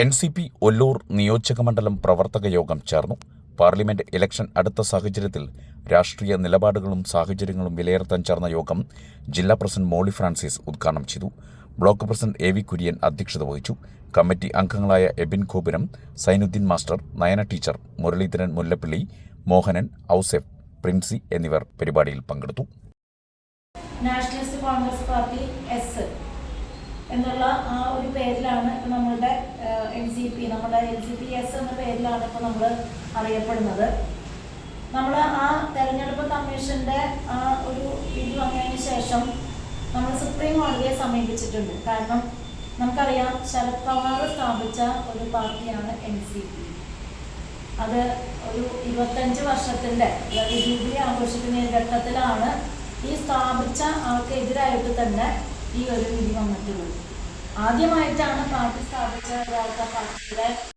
N C P Ollur നിയോജകമണ്ഡലം പ്രവർത്തക യോഗം ചേർന്നു. പാർലമെന്റ് ഇലക്ഷൻ അടുത്ത സാഹചര്യത്തിൽ രാഷ്ട്രീയ നിലപാടുകളും സാഹചര്യങ്ങളും വിലയിരുത്താൻ ചേർന്ന യോഗം ജില്ലാ പ്രസിഡന്റ് മോളി ഫ്രാൻസിസ് ഉദ്ഘാടനം ചെയ്തു. Block president A V Kurian അധ്യക്ഷത വഹിച്ചു. കമ്മിറ്റി അംഗങ്ങളായ എബിൻ ഗോപുരം സൈനുദ്ദീൻ മാസ്റ്റർ നയന ടീച്ചർ മുരളീധരൻ മുല്ലപ്പള്ളി മോഹനൻ ഔസെഫ് പ്രിൻസി എന്നിവർ പരിപാടിയിൽ പങ്കെടുത്തു. നാഷണലിസ്റ്റ് കോൺഗ്രസ് പാർട്ടി എസ് എന്നുള്ള ആ ഒരു പേരിലാണ് സി പി നമ്മുടെ എൽ സി പി എസ് എന്ന പേരിലാണ് ഇപ്പോൾ നമ്മൾ അറിയപ്പെടുന്നത്. നമ്മൾ ആ തെരഞ്ഞെടുപ്പ് കമ്മീഷന്റെ ആ ഒരു വിധി വന്നതിന് ശേഷം നമ്മൾ സുപ്രീം കോടതിയെ സമീപിച്ചിട്ടുണ്ട്. കാരണം നമുക്കറിയാം ശരത് പവാർ സ്ഥാപിച്ച ഒരു പാർട്ടിയാണ് എൻ സി പി അത് ഒരു ഇരുപത്തഞ്ച് വർഷത്തിന്റെ അതായത് ജൂബിലി ആഘോഷിക്കുന്ന ഘട്ടത്തിലാണ് ഈ സ്ഥാപിച്ച ആൾക്കെതിരായിട്ട് തന്നെ ഈ ഒരു വിധി വന്നിട്ടുള്ളത്. ആദ്യമായിട്ടാണ് പാർട്ടി സ്ഥാപിച്ച പാർട്ടിയുടെ